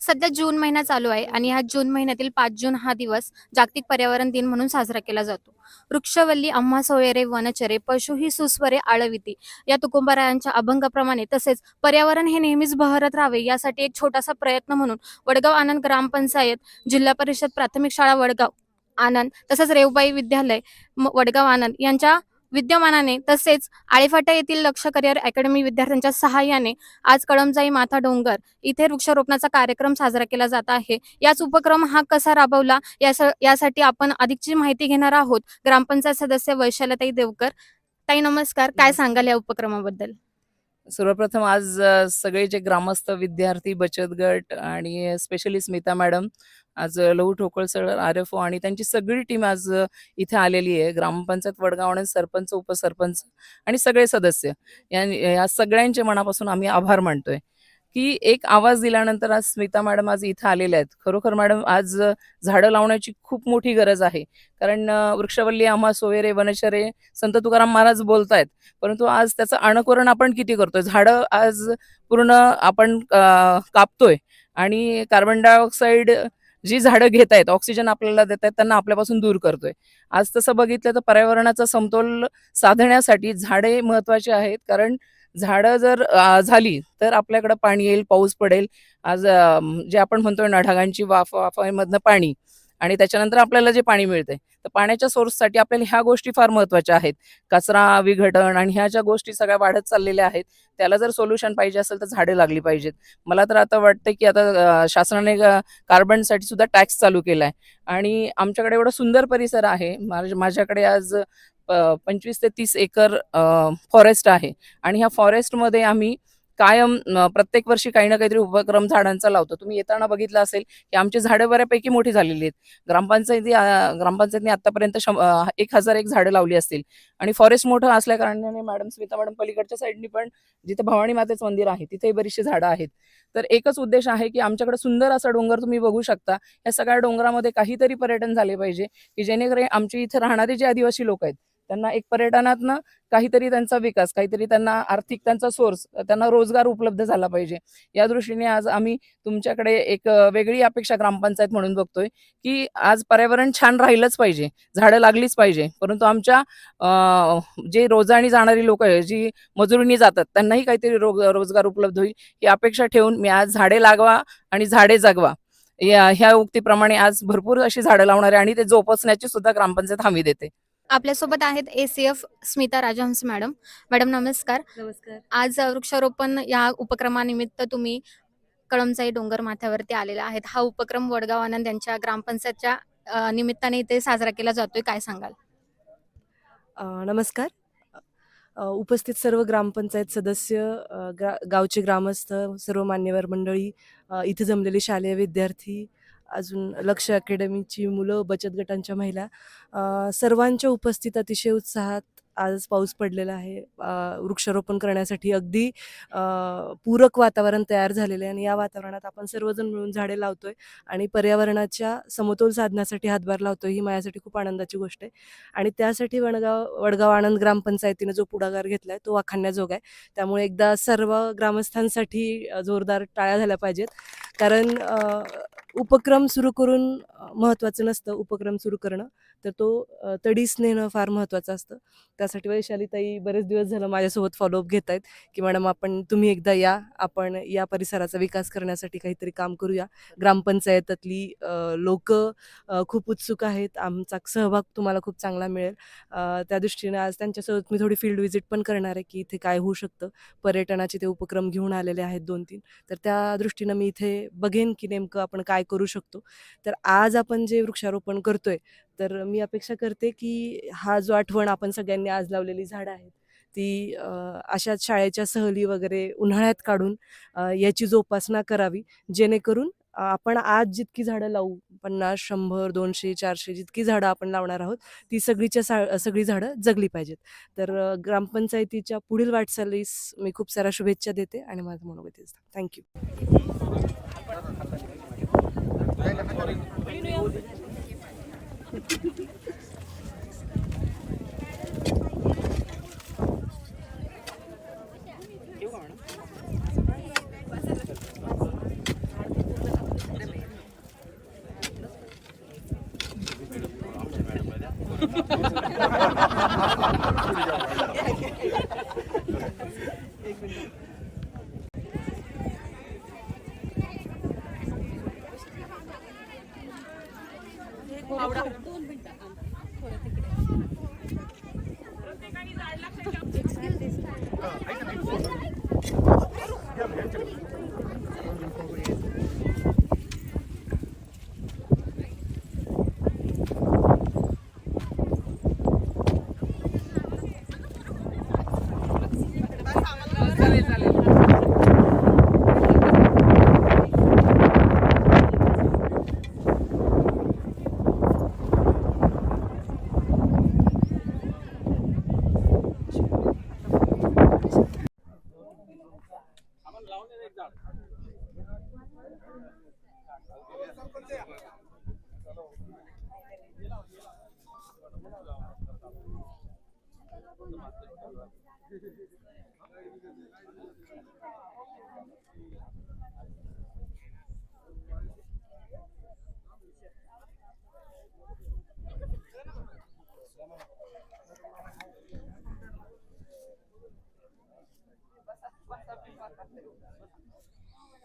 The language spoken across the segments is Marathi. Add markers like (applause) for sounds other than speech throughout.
सध्या जून महिना चालू आहे आणि ह्या जून महिन्यातील पाच जून हा दिवस जागतिक पर्यावरण दिन म्हणून साजरा केला जातो. वृक्षवल्ली आम्हा सोयरे वनचरे पशु ही सुस्वरे आळविती या तुकुंबरायांच्या अभंगाप्रमाणे तसेच पर्यावरण हे नेहमीच बहरत राहावे यासाठी एक छोटासा प्रयत्न म्हणून वडगाव आनंद ग्रामपंचायत जिल्हा परिषद प्राथमिक शाळा वडगाव. आनंद तसंच रेवबाई विद्यालय वडगाव आनंद यांच्या विद्यमानाने तसेच आळेफाटा येथील लक्ष करिअर अकॅडमी विद्यार्थ्यांच्या सहाय्याने आज कळमजाई माथा डोंगर इथे वृक्षारोपणाचा कार्यक्रम साजरा केला जात आहे. याच उपक्रम हा कसा राबवला? यास- यासाठी आपण अधिकची माहिती घेणार आहोत. ग्रामपंचायत सदस्य वैशालताई देवकर. ताई नमस्कार. काय सांगाल या उपक्रमाबद्दल? सर्वप्रथम आज सगळे जे ग्रामस्थ विद्यार्थी बचत गट आणि स्पेशली स्मिता मॅडम आज लहू ठोकळ सर आर एफ ओ आणि त्यांची सगळी टीम आज इथे आलेली आहे. ग्रामपंचायत वडगाव आणि सरपंच उपसरपंच आणि सगळे सदस्य. या या सगळ्यांचे मनापासून आम्ही आभार मानतोय. की एक आवाज दिल्यानंतर आज स्मिता मॅडम आज इथं आलेल्या आहेत. खरोखर मॅडम आज झाडं लावण्याची खूप मोठी गरज आहे. कारण वृक्षवल्ली आम्हा सोयरे वनचरे संत तुकाराम महाराज बोलतायत. परंतु आज त्याचं अनुकरण आपण किती करतोय? झाडं आज पूर्ण आपण कापतोय. आणि कार्बन डायऑक्साईड जी झाडं घेत आहेत ऑक्सिजन आपल्याला देत आहेत त्यांना आपल्यापासून दूर करतोय. आज तसं बघितलं तर पर्यावरणाचा समतोल साधण्यासाठी झाडे महत्त्वाचे आहेत. कारण झाडं जर झाली तर आपल्याकडं पाणी येईल पाऊस पडेल. आज जे आपण म्हणतोय ना ढगांची वाफ वाफामधनं पाणी आणि त्याच्यानंतर आपल्याला जे पाणी मिळतंय तर पाण्याच्या सोर्ससाठी आपल्याला ह्या गोष्टी फार महत्त्वाच्या आहेत. कचरा विघटन आणि ह्या ज्या गोष्टी सगळ्या वाढत चाललेल्या आहेत त्याला जर सोल्युशन पाहिजे असेल तर झाडे लागली पाहिजेत. मला तर आता वाटतं की आता शासनाने कार्बनसाठी सुद्धा टॅक्स चालू केला आहे आणि आमच्याकडे एवढा सुंदर परिसर आहे. माझ्याकडे आज पंचवीस ते तीस एकर फॉरेस्ट आहे. आणि ह्या फॉरेस्टमध्ये आम्ही कायम प्रत्येक वर्षी काही ना काहीतरी उपक्रम झाडांचा लावतो. तुम्ही येताना बघितलं असेल की आमची झाडं बऱ्यापैकी मोठी झालेली आहेत. ग्रामपंचायती ग्रामपंचायतीने आतापर्यंत शं एक हजार एक झाडं लावली असतील. आणि फॉरेस्ट मोठं असल्या कारणाने मॅडम स्मिता मॅडम पलीकडच्या साईडनी पण जिथे भवानी मातेचं मंदिर आहे तिथेही बरीचशी झाडं आहेत. तर एकच उद्देश आहे की आमच्याकडे सुंदर असा डोंगर तुम्ही बघू शकता. या सगळ्या डोंगरामध्ये काहीतरी पर्यटन झाले पाहिजे की जेणेकरून आमची इथे राहणारे जे आदिवासी लोक आहेत त्यांना एक पर्यटनातनं काहीतरी त्यांचा विकास काहीतरी त्यांना आर्थिक त्यांचा सोर्स त्यांना रोजगार उपलब्ध झाला पाहिजे. या दृष्टीने आज आम्ही तुमच्याकडे एक वेगळी अपेक्षा ग्रामपंचायत म्हणून बघतोय की आज पर्यावरण छान राहिलंच पाहिजे झाडं लागलीच पाहिजे. परंतु आमच्या जे रोजानी जाणारी लोक आहे जी मजुरीने जातात त्यांनाही काहीतरी रोग रोजगार उपलब्ध होईल ही अपेक्षा ठेवून मी आज झाडे लागवा आणि झाडे जगवा. या ह्या उक्तीप्रमाणे आज भरपूर अशी झाडं लावणारे आणि ते जोपासण्याची सुद्धा ग्रामपंचायत हमी देते. आपल्यासोबत आहेत ACF Smita Rajhans madam madam नमस्कार. नमस्कार. आज वृक्षारोपण या उपक्रमानिमित्त तुम्ही कळमजाई डोंगर माथ्यावरती आलेला आहेत. हा उपक्रम वडगाव आनंद यांच्या ग्रामपंचायतच्या अ, निमित्ताने इथे साजरा केला जातोय. काय सांगाल? अ, नमस्कार. अ, उपस्थित सर्व ग्रामपंचायत सदस्य अ, गावचे ग्रामस्थ सर्व मान्यवर मंडळी अ, इथे जमलेले शालेय विद्यार्थी अजून लक्ष अकॅडमीची मुलं बचत गटांच्या महिला सर्वांच्या उपस्थित अतिशय उत्साहात आज पाऊस पडलेला आहे. वृक्षारोपण करण्यासाठी अगदी पूरक वातावरण तयार झालेलं आहे आणि या वातावरणात आपण सर्वजण मिळून झाडे लावतोय आणि पर्यावरणाच्या समतोल साधण्यासाठी हातभार लावतोय ही माझ्यासाठी खूप आनंदाची गोष्ट आहे. आणि त्यासाठी वडगाव वडगाव आनंद ग्रामपंचायतीनं जो पुढाकार घेतलाय तो वाखाणण्याजोगा आहे. त्यामुळे एकदा सर्व ग्रामस्थांसाठी जोरदार टाळ्या झाल्या पाहिजेत. कारण उपक्रम सुरू करून महत्त्वाचं नसतं उपक्रम सुरू करणं. तर तो तडीस नेणं फार महत्त्वाचं असतं. त्यासाठी वैशालीताई बरेच दिवस झालं माझ्यासोबत फॉलोअप घेत आहेत की मॅडम आपण तुम्ही एकदा या. आपण या परिसराचा विकास करण्यासाठी काहीतरी काम करूया. ग्रामपंचायतातली लोक खूप उत्सुक आहेत. आमचा सहभाग तुम्हाला खूप चांगला मिळेल. त्या दृष्टीने आज त्यांच्यासोबत मी थोडी फील्ड व्हिजिट पण करणार आहे की इथे काय होऊ शकतं. पर्यटनाचे ते उपक्रम घेऊन आलेले आहेत दोन तीन तर त्या दृष्टीनं मी इथे बघेन की नेमकं आपण काय करू शकतो. तर आज आपण जे वृक्षारोपण करतोय तर मी अपेक्षा करते की हा जो आठवण आपण सगळ्यांनी आज लावलेली झाडं आहेत ती अशाच शाळेच्या सहली वगैरे उन्हाळ्यात काढून याची जोपासना करावी जेणेकरून आपण आज जितकी झाडं लावू पन्नास शंभर दोनशे चारशे जितकी झाडं आपण लावणार आहोत ती सगळीच्या सा सगळी झाडं जगली पाहिजेत. तर ग्रामपंचायतीच्या पुढील वाटचालीस मी खूप साऱ्या शुभेच्छा देते आणि माझं मनोगतीच thank you. (laughs) I'm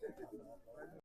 Qu'est-ce que tu?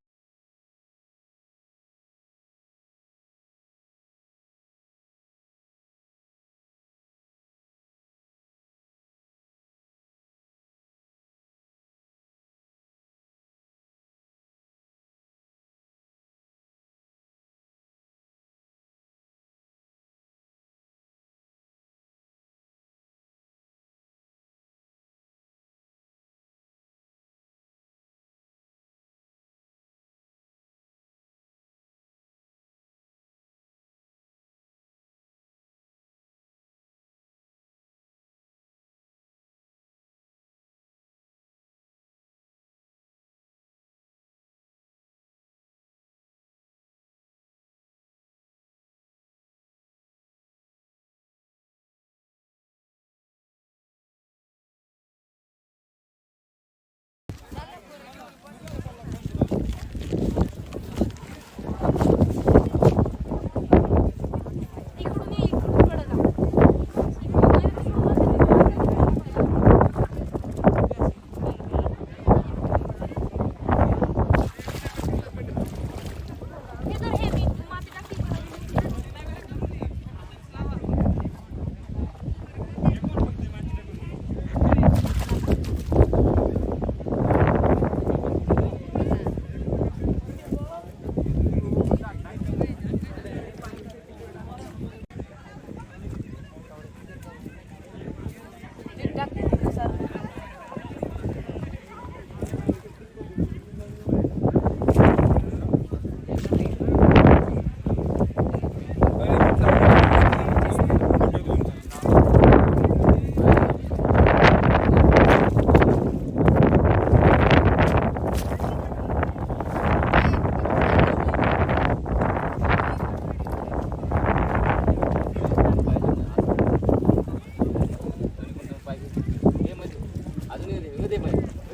ಅದು ಇದೆ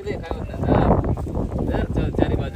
ಇದೆ ಕಾಯೋದು ಚಾರಿ ಬಾಜು